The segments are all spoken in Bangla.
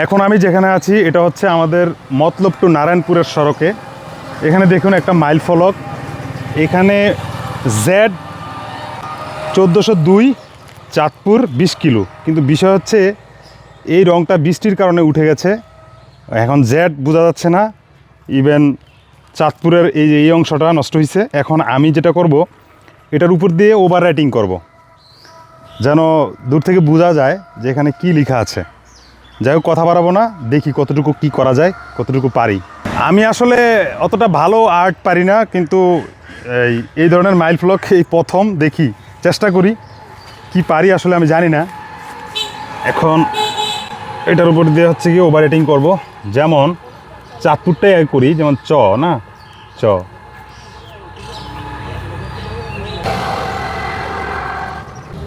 এখন আমি যেখানে আছি, এটা হচ্ছে আমাদের মতলব টু নারায়ণপুরের সড়কে। এখানে দেখুন একটা মাইল ফলক। এখানে জেড চোদ্দোশো দুই, চাঁদপুর বিশ কিলো। কিন্তু বিষয় হচ্ছে, এই রংটা বৃষ্টির কারণে উঠে গেছে। এখন জেড বোঝা যাচ্ছে না। ইভেন চাঁদপুরের এই এই অংশটা নষ্ট হয়েছে এখন আমি যেটা করব, এটার উপর দিয়ে ওভার রাইটিং করব। যেন দূর থেকে বোঝা যায় যে এখানে কী লেখা আছে। যাই হোক, কথা বাড়াবো না। দেখি কতটুকু কি করা যায়, কতটুকু পারি। আমি আসলে অতটা ভালো আর্ট পারি না, কিন্তু এই এই ধরনের মাইল ফ্লক এই প্রথম দেখি, চেষ্টা করি। কি পারি আসলে আমি জানি না। এখন এটার উপর দিয়ে হচ্ছে কি ওভার রেটিং করব। যেমন চাঁদপুরটাই আগে করি, যেমন চ, না? চ।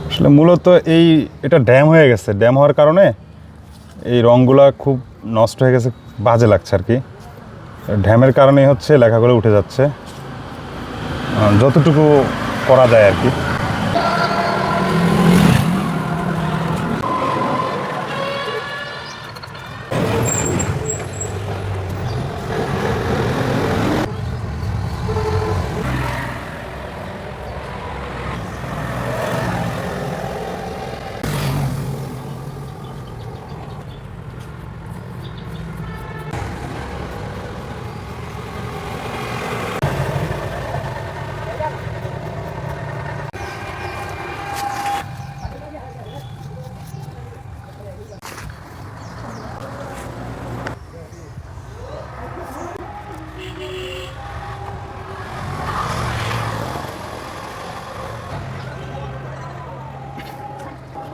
আসলে মূলত এই, এটা ড্যাম হয়ে গেছে। ড্যাম হওয়ার কারণে এই রঙগুলা খুব নষ্ট হয়ে গেছে, বাজে লাগছে আর কি। ঢ্যামের কারণেই হচ্ছে লেখাগুলো উঠে যাচ্ছে। যতটুকু করা যায় আর কি।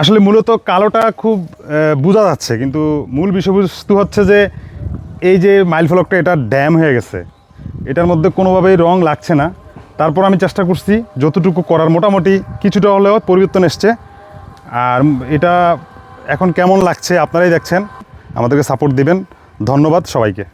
আসলে মূলত কালোটা খুব বোঝা যাচ্ছে, কিন্তু মূল বিষয়বস্তু হচ্ছে যে এই যে মাইল ফলকটা, এটা ড্যাম হয়ে গেছে। এটার মধ্যে কোনোভাবেই রং লাগছে না। তারপর আমি চেষ্টা করছি যতটুকু করার, মোটামুটি কিছুটা হলেও পরিবর্তন এসছে। আর এটা এখন কেমন লাগছে আপনারাই দেখছেন। আমাদেরকে সাপোর্ট দিবেন। ধন্যবাদ সবাইকে।